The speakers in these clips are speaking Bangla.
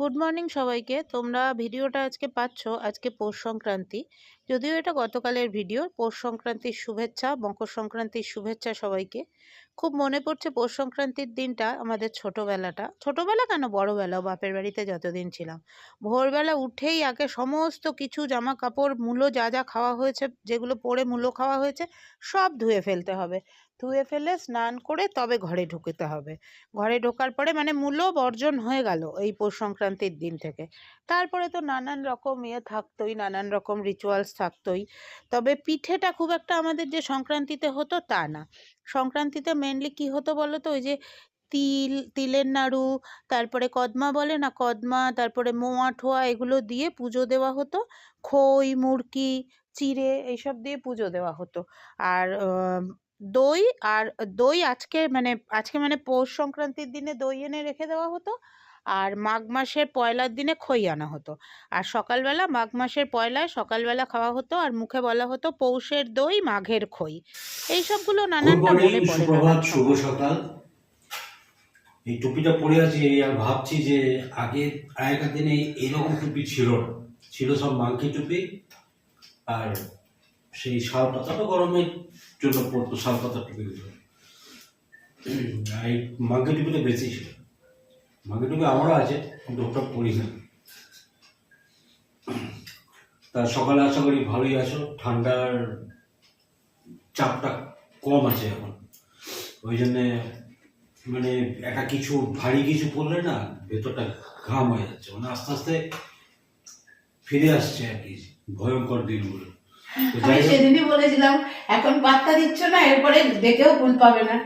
গুড মর্নিং সবাইকে। তোমরা ভিডিওটা আজকে পাচ্ছ, আজকে পৌষ সংক্রান্তি। যদিও এটা গতকালের ভিডিও, পৌষ সংক্রান্তির শুভেচ্ছা, মকর সংক্রান্তির শুভেচ্ছা সবাইকে। খুব মনে পড়ছে পৌষ সংক্রান্তির দিনটা আমাদের ছোটবেলাটা। ছোটবেলা কেন? বড়বেলা বাপের বাড়িতে যতদিন ছিলাম। ভোরবেলা উঠেই আগে সমস্ত কিছু জামা কাপড় মূলো যা যা খাওয়া হয়েছে, যেগুলো পরে মূলো খাওয়া হয়েছে, সব ধুয়ে ফেলতে হবে। ধুয়ে ফেলে, স্নান করে তবে ঘরে ঢুকতে হবে। ঘরে ঢোকার পরে মানে মূল্য বর্জন হয়ে গেল এই পৌষ সংক্রান্তির দিন থেকে। তারপরে তো নানান রকম ইয়ে থাকতোই, নানান রকম রিচুয়ালস থাকতোই। তবে পিঠেটা খুব একটা আমাদের যে সংক্রান্তিতে হতো তা না। সংক্রান্তিতে মেনলি কি হতো বলো তো ওই যে তিল, তিলের নাড়ু, তারপরে কদমা বলে না? কদমা, তারপরে মোয়া ঠোয়া এগুলো দিয়ে পুজো দেওয়া হতো। খই, মুরকি, চিড়ে এইসব দিয়ে পুজো দেওয়া হতো। আর দই আর দই আজকে মানে আজকে মানে পৌষ সংক্রান্তির দিনে দই এনে রেখে দেওয়া হতো আর মাঘ মাসের পয়লার দিনে খই আনা হতো। আর সকালবেলা মাঘ মাসের পয়লায় সকালবেলা খাওয়া হতো আর মুখে বলা হতো পৌষের দই মাঘের খই। এই সবগুলো গুড নানানটা মনে পড়ে নানান শুভ সকাল। এই টুপিটা পরে আছি আর ভাবছি যে আগে আগেকার দিনে এরকম টুপি ছিল ছিল সব মাংকি টুপি আর সেই শাল পাতাটা গরমের জন্য পড়তো শাল পাতার আর এই মাংকি টুপিটা বেশি ছিল। মাংকি টুপি আমারও আছে, কিন্তু ওটা পরি না। তা সকালে আশা করি ভালোই আছো, ঠান্ডার চাপটা কম আছে এখন। ওই জন্যে মানে একটা কিছু ভারী কিছু পড়লে না ভেতরটা ঘাম হয়ে যাচ্ছে। মানে আস্তে আস্তে ফিরে আসছে আর কি, ভয়ঙ্কর দিনগুলো। আমি সেদিনই বলেছিলাম এখন পাত্তা দিচ্ছ না এরপরে দেখেও ভুল পাবে না।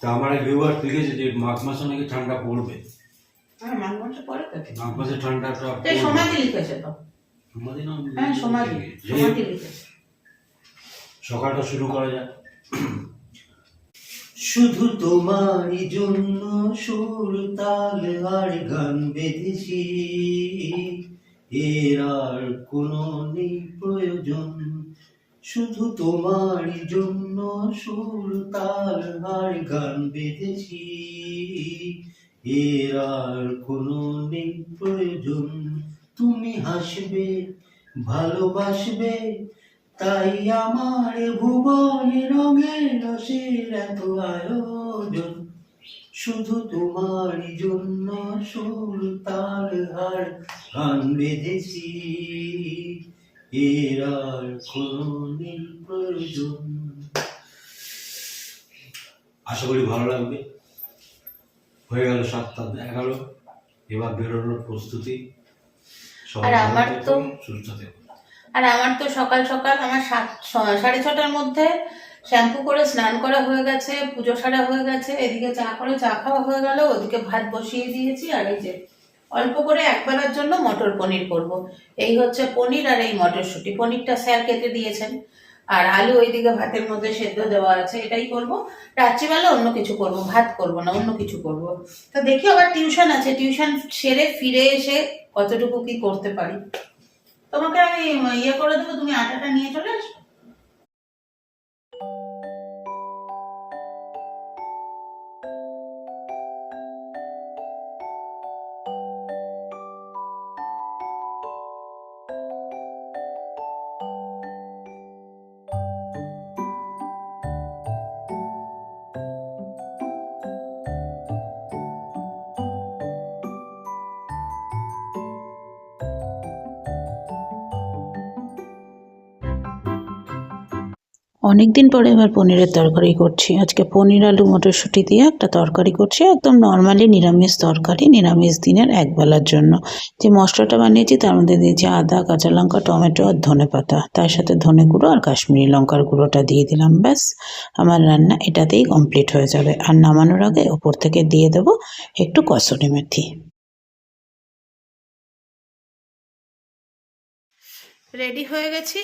তা আমার এক ভিউয়ার লিখেছে যে মাঘ মাসে নাকি ঠান্ডা পড়বে। হ্যাঁ, মাঘ মাসে পরে তো। মাঘ মাসে ঠান্ডাটা তো সমাধি লিখেছে তো। সমাধি না হ্যাঁ সমাধি সমাধি লিখেছে। সকালটা শুরু করা যাক। শুধু তোমারই জন্য সুর তাল আর গান বেঁধেছি। এর আর কোনো নেই প্রয়োজন। শুধু তোমারই জন্য সুর, তাল আর গান বেঁধেছি। এর আর কোনো নেই প্রয়োজন। তুমি হাসবে, ভালোবাসবে, তাই আমার ভুবনে রঙের রসের এত আয়োজন। শুধু তোমারই জন্য সুর তাল আর গান বেঁধেছি। এর আর কোনো প্রয়োজন। আশা করি ভালো লাগবে। হয়ে গেল সাতটা এগারো এবার বেরোনোর প্রস্তুতি। আর আমার তো- সুস্থ আর আমার তো সকাল সকাল আমার সাত সাড়ে ছটার মধ্যে শ্যাম্পু করে স্নান করা হয়ে গেছে, পুজো সারা হয়ে গেছে, এদিকে চা করে চা খাওয়া হয়ে গেল, ওদিকে ভাত বসিয়ে দিয়েছি, আর এই যে অল্প করে একবেলার জন্য মটর পনির করব। এই হচ্ছে পনির আর এই মটরশুঁটি। পনিরটা স্যার কেটে দিয়েছেন, আর আলু ওইদিকে ভাতের মধ্যে সেদ্ধ দেওয়া আছে, এটাই করব। রাত্রিবেলা অন্য কিছু করব, ভাত করব না, অন্য কিছু করব। তো দেখি আবার টিউশন আছে, টিউশন সেরে ফিরে এসে কতটুকু কি করতে পারি। তোমাকে আমি ইয়ে করে দেবো, তুমি আটাটা নিয়ে চলে আসবে? অনেকদিন পরে এবার পনিরের তরকারি করছি। আজকে পনির আলু মটরশুঁটি দিয়ে একটা তরকারি করছি, একদম নর্মালি নিরামিষ তরকারি, নিরামিষ দিনের একবেলার জন্য। যে মশলাটা বানিয়েছি তার মধ্যে দিয়েছি আদা, কাঁচা লঙ্কা, টমেটো আর ধনে পাতা। তার সাথে ধনে গুঁড়ো আর কাশ্মীরি লঙ্কার গুঁড়োটা দিয়ে দিলাম, ব্যাস। আমার রান্না এটাতেই কমপ্লিট হয়ে যাবে। আর নামানোর আগে ওপর থেকে দিয়ে দেবো একটু কসুরি মেথি। রেডি হয়ে গেছি?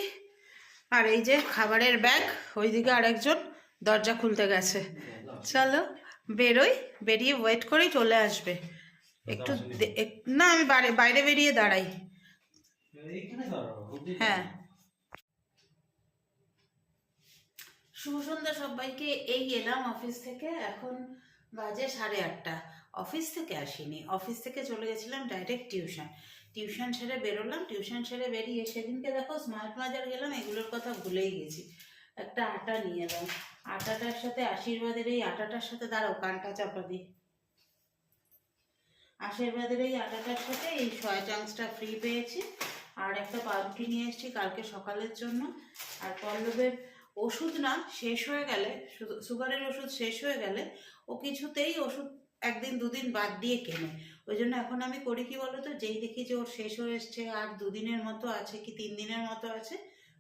আর এই যে খাবারের ব্যাগ ওইদিকে আরেকজন দরজা খুলতে গেছে। চলো বেরোই বেরিয়ে ওয়েট করেই চলে আসবে। একটু না আমি বাইরে বেরিয়ে দাঁড়াই। হ্যাঁ। শুভ সন্ধ্যা সবাইকে এই এলাম অফিস থেকে এখন বাজে সাড়ে আটটা। অফিস থেকে আসিনি অফিস থেকে চলে গেছিলাম ডাইরেক্ট টিউশন টিউশন সেরে বেরোলাম, টিউশন সেরে বেরিয়ে সেদিনকে দেখো স্মার্ট বাজার গেলাম, এগুলোর কথা ভুলেই গেছি। একটা আটা নিয়ে এলাম। আটাটার সাথে আশীর্বাদের এই আটাটার সাথে দাঁড়াও, কানটা চাপা দিই আশীর্বাদের এই আটাটার সাথে এই সয়া চাংসটা ফ্রি পেয়েছি। আর একটা পাউরুটি নিয়ে এসেছি কালকে সকালের জন্য। আর পল্লবের ওষুধ না শেষ হয়ে গেলে সুগারের ওষুধ শেষ হয়ে গেলে, ও কিছুতেই ওষুধ একদিন দুদিন বাদ দিয়ে কেনে। ওই জন্য এখন আমি করি কি বলতো? যেই দেখি যে ওর শেষ হয়ে এসছে আর দুদিনের মতো আছে কি তিন দিনের মতো আছে,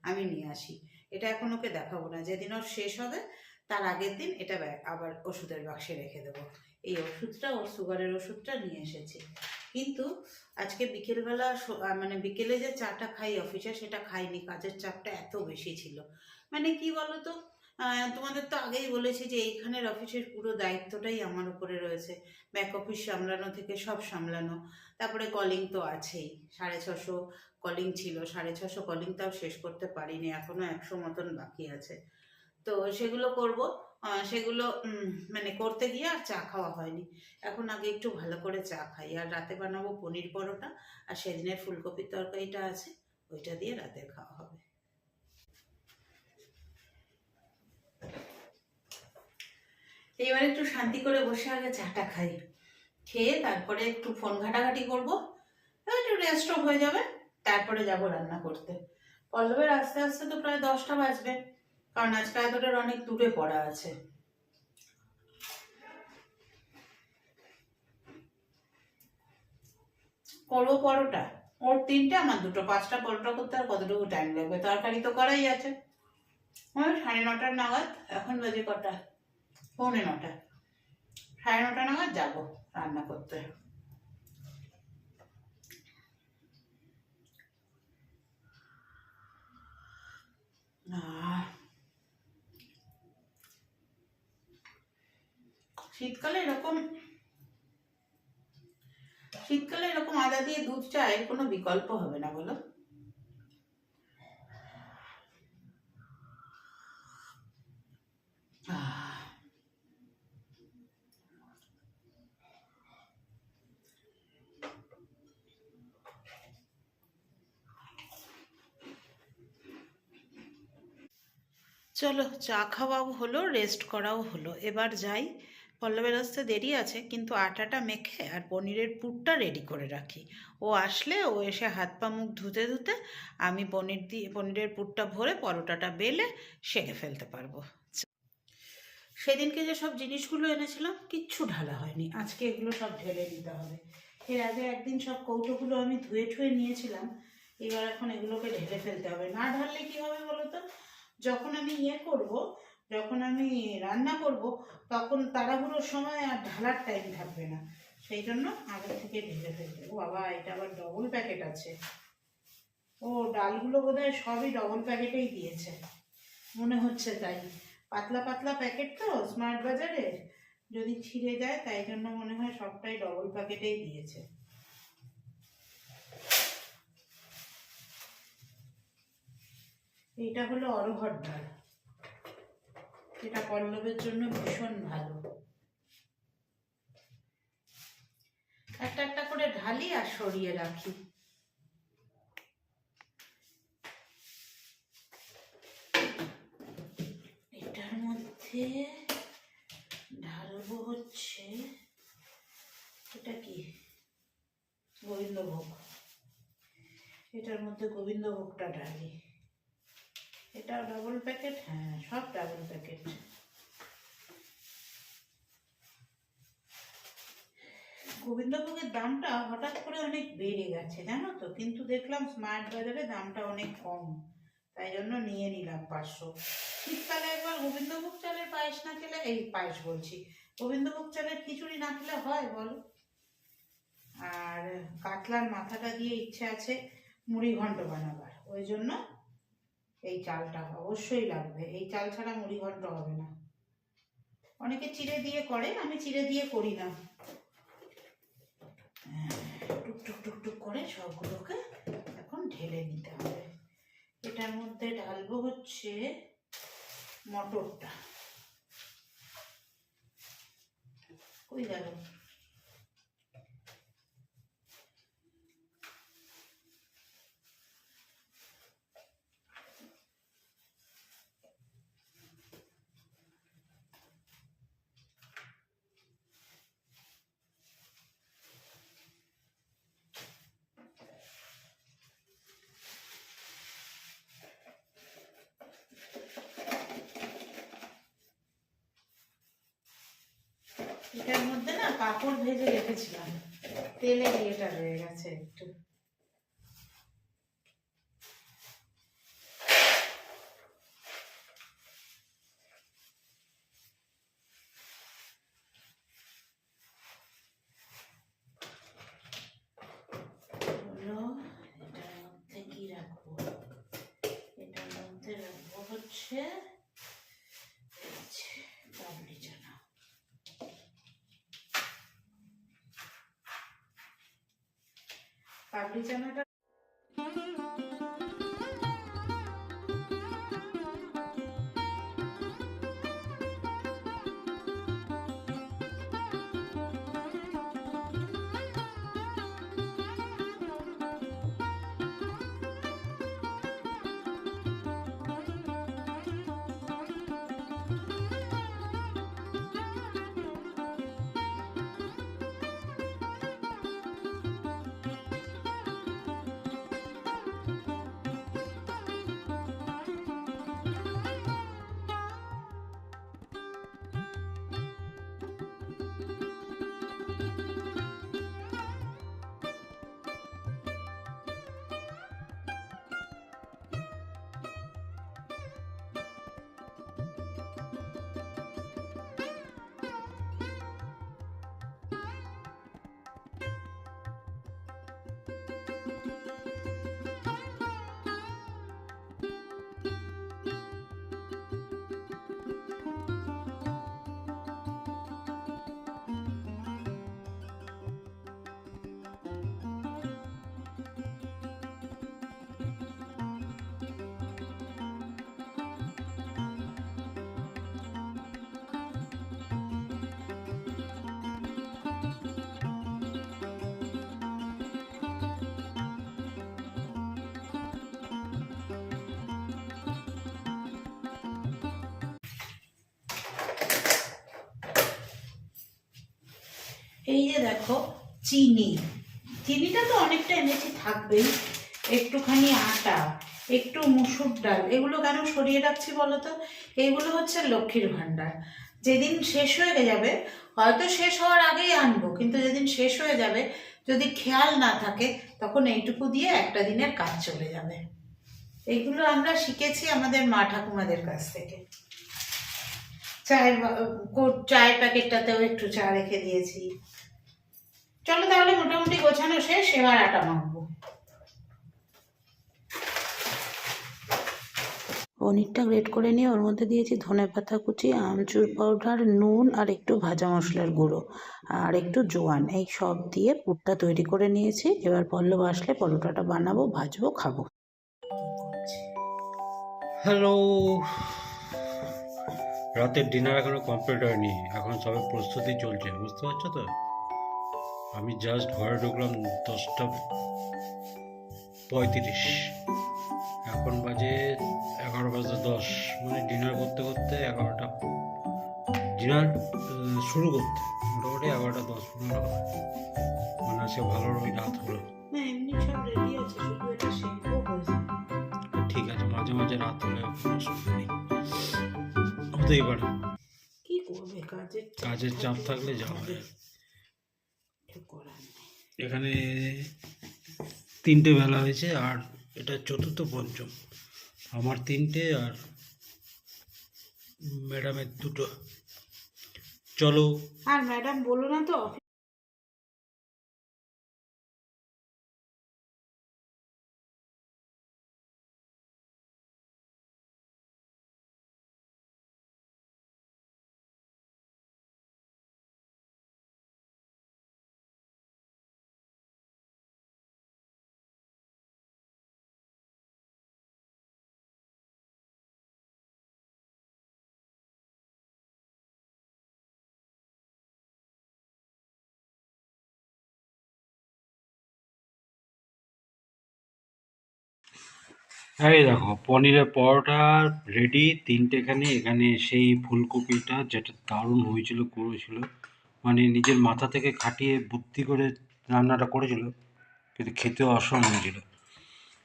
আমি নিয়ে আসি। এটা এখন ওকে দেখাবো না। যেদিন ওর শেষ হবে, তার আগের দিন এটা আবার ওষুধের বাক্সে রেখে দেবো। এই ওষুধটা, ওর সুগারের ওষুধটা নিয়ে এসেছি। কিন্তু আজকে বিকেলবেলা মানে বিকেলে যে চাটা খাই অফিসে সেটা খাইনি। কাজের চাপটা এত বেশি ছিল। মানে কি বলতো? তোমাদের তো আগেই বলেছি যে এইখানের অফিসের পুরো দায়িত্বটাই আমার উপরে রয়েছে। ব্যাক অফিস সামলানো থেকে সব সামলানো। তারপরে কলিং তো আছেই। সাড়ে ছশো কলিং ছিল। সাড়ে ছশো কলিংটাও শেষ করতে পারিনি। এখনও একশো মতন বাকি আছে। তো সেগুলো করব। সেগুলো মানে করতে গিয়ে আর চা খাওয়া হয়নি। এখন আগে একটু ভালো করে চা খাই। আর রাতে বানাবো পনির পরোটা। আর সেদিনের ফুলকপির তরকারিটা আছে। ওইটা দিয়ে রাতে খাওয়া হবে। এইবার একটু শান্তি করে বসে আগে চাটা খাই। খেয়ে তারপরে একটু ফোন ঘাটাঘাটি করব। একটু রেস্টও হয়ে যাবে, তারপরে যাব রান্না করতে। পল্লবের আস্তে আস্তে তো প্রায় দশটা বাজবে, কারণ আজকে এতটার অনেক দূরে পড়া আছে। করব পরোটা। ওর তিনটে, আমার দুটো। পাঁচটা পরোটা করতে আর কতটুকু টাইম লাগবে? তরকারি তো করাই আছে। সাড়ে নটার নাগাদ, এখন বাজে কটা? পৌনে নটা। সাড়ে নটা নাগাদ যাব রান্না করতে। শীতকালে এরকম শীতকালে এরকম আদা দিয়ে দুধ চায়ের কোনো বিকল্প হবে না বলো? চলো চা খাওয়াও হলো রেস্ট করাও হলো। এবার যাই। পল্লবের আসতে দেরি আছে, কিন্তু আটাটা মেখে আর পনিরের পুরটা রেডি করে রাখি। ও আসলে, ও এসে হাত পা মুখ ধুতে ধুতে আমি পনির দিয়ে পনিরের পুরটা ভরে পরোটাটা বেলে সেঁকে ফেলতে পারব। সেদিনকে যে সব জিনিসগুলো এনেছিলাম, কিচ্ছু ঢালা হয়নি। আজকে এগুলো সব ঢেলে দিতে হবে। এর আগে একদিন সব কৌটোগুলো আমি ধুয়ে ঠুয়ে নিয়েছিলাম। এবার এখন এগুলোকে ঢেলে ফেলতে হবে। না ঢাললে কি হবে বলো তো? যখন আমি ইয়ে করব, যখন আমি রান্না করব, তখন তাড়াহুড়োর সময় আর ঢালার টাইম থাকবে না। সেই জন্য আগে থেকে ঢেলে ফেলতে। ও বাবা, এটা আবার ডবল প্যাকেট আছে। ও, ডালগুলো বোধহয় সবই ডবল প্যাকেটেই দিয়েছে। মনে হচ্ছে তাই। পাতলা পাতলা প্যাকেট তো স্মার্ট বাজারের। যদি ছিঁড়ে যায়, তাই জন্য মনে হয় সবটাই ডবল প্যাকেটেই দিয়েছে। এইটা হলো অরহর ডাল এটা পল্লবের জন্য ভীষণ ভালো। একটা একটা করে ঢালি আর সরিয়ে রাখি। এটার মধ্যে ঢালবো হচ্ছে এটা কি? গোবিন্দভোগ। এটার মধ্যে গোবিন্দভোগটা ঢালি। এটা ডাবল প্যাকেট হ্যাঁ। সব ডাবল প্যাকেট গোবিন্দভোগের দামটা হঠাৎ করে অনেক বেড়ে গেছে জানো তো? কিন্তু দেখলাম স্মার্ট বাজারে দামটা অনেক কম। তাই জন্য নিয়ে নিলাম পাঁচশো। শীতকালে একবার গোবিন্দভোগ চালের পায়েস না খেলে এই পায়েস বলছি গোবিন্দভোগ চালের খিচুড়ি না খেলে হয় বলো? আর কাতলার মাথাটা দিয়ে ইচ্ছে আছে মুড়ি ঘন্ট বানাবার। ওই জন্য এই চালটা অবশ্যই লাগবে। এই চাল ছাড়া মুড়ি ঘন্ট হবে না। অনেকে চিড়ে দিয়ে করে আমি চিড়ে দিয়ে করি না। হ্যাঁ, টুক টুক টুক টুক করে সবগুলোকে এখন ঢেলে নিতে হবে। এটার মধ্যে ঢালবো হচ্ছে মটরটা। কই গেল? এটার মধ্যে না পাঁপড় ভেজে রেখেছিলাম। তেলে ইয়েটা রয়ে গেছে একটু হলো এটার মধ্যে কি রাখব এটার মধ্যে রাখব হচ্ছে এই যে কাবলি চানা কাবলি চানাটা এই যে দেখো, চিনি। চিনিটা তো অনেকটা এনেছি, থাকবেই। একটুখানি আটা, একটু মুসুর ডাল, এগুলো কেন সরিয়ে রাখছি বলো তো এইগুলো হচ্ছে লক্ষ্মীর ভাণ্ডার। যেদিন শেষ হয়ে যাবে, হয়তো শেষ হওয়ার আগেই আনব, কিন্তু যেদিন শেষ হয়ে যাবে, যদি খেয়াল না থাকে, তখন এইটুকু দিয়ে একটা দিনের কাজ চলে যাবে। এইগুলো আমরা শিখেছি আমাদের মা ঠাকুমাদের কাছ থেকে। চায়ের চায়ের প্যাকেটটাতেও একটু চা রেখে দিয়েছি। চলো তাহলে মোটামুটি গোছানো শেষ এবার আটা মাখবো। পনিরটা গ্রেট করে নিয়ে ওর মধ্যে দিয়েছি ধনে পাতা কুচি আমচুর পাউডার নুন আর একটু ভাজা মশলার গুঁড়ো আর একটু জোয়ান। এই সব দিয়ে পুরটা তৈরি করে নিয়েছি। এবার পল্লব আসলে পরোটাটা বানাবো ভাজবো খাব। হ্যালো। রাতের ডিনার এখনও কমপ্লিট হয়নি। এখন সবে প্রস্তুতি চলছে বুঝতে পারছ তো? আমি জাস্ট ঘরে ঢুকলাম দশটা পঁয়ত্রিশ। এখন বাজে এগারো বাজে দশ। মানে ডিনার করতে করতে এগারোটা। ডিনার শুরু করতে। মোটামুটি এগারোটা দশ পনেরো মানে আজকে ভালো ওই রাত হলো। ঠিক আছে মাঝে মাঝে রাত হলে অসুবিধা নেই। হতেই পারে। কাজের চাপ থাকলে যাওয়া নেই এখানে তিনটে বেলা হয়েছে আর এটা চতুর্থ পঞ্চম। আমার তিনটে আর ম্যাডামের দুটো। চলো। আর ম্যাডাম বলো না তো এই দেখো পনিরের পরোটা রেডি তিনটে এখানে এখানে সেই ফুলকপিটা যেটা দারুণ হয়েছিল করেছিল। মানে নিজের মাথা থেকে খাটিয়ে বুদ্ধি করে রান্নাটা করেছিল কিন্তু খেতেও অসম হয়েছিল।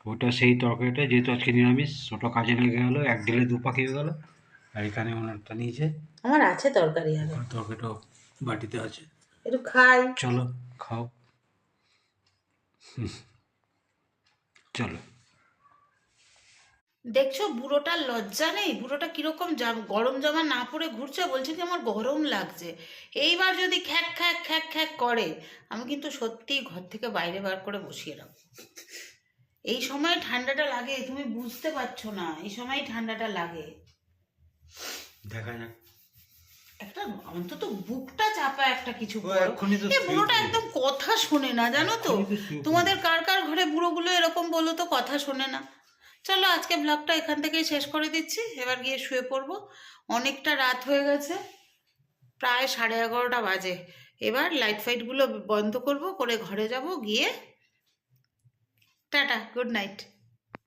ওটা সেই তরকারিটা যেহেতু আজকে নিরামিষ ওটা কাজে লেগে গেলো এক ঢিলে দু পাখি হয়ে গেলো আর এখানে ওনারটা নিয়েছে। আমার আছে তরকারি আর। তরকারিটাও বাটিতে আছে। একটু খাই। চলো খাও। চলো। দেখছ বুড়োটার লজ্জা নেই? বুড়োটা কীরকম জাম- গরম জামা না পরে ঘুরছে বলছে কি আমার গরম লাগছে। এইবার যদি খ্যাক খ্যাক খ্যাক খ্যাক করে আমি কিন্তু সত্যিই ঘর থেকে বাইরে বার করে বসিয়ে রাখব। এই সময় ঠান্ডাটা লাগে তুমি বুঝতে পারছ না এই সময় ঠান্ডাটা লাগে। দেখা যাক একটা অন্তত বুকটা চাপা একটা কিছু বুড়োটা একদম কথা শোনে না জানো তো? তোমাদের কার কার ঘরে বুড়োগুলো এরকম বলো তো কথা শোনে না। চলো আজকে ব্লগটা এখান থেকেই শেষ করে দিচ্ছি। এবার গিয়ে শুয়ে পড়ব। অনেকটা রাত হয়ে গেছে, প্রায় সাড়ে এগারোটা বাজে। এবার লাইট ফাইটগুলো বন্ধ করব, করে ঘরে যাব, গিয়ে টাটা গুড নাইট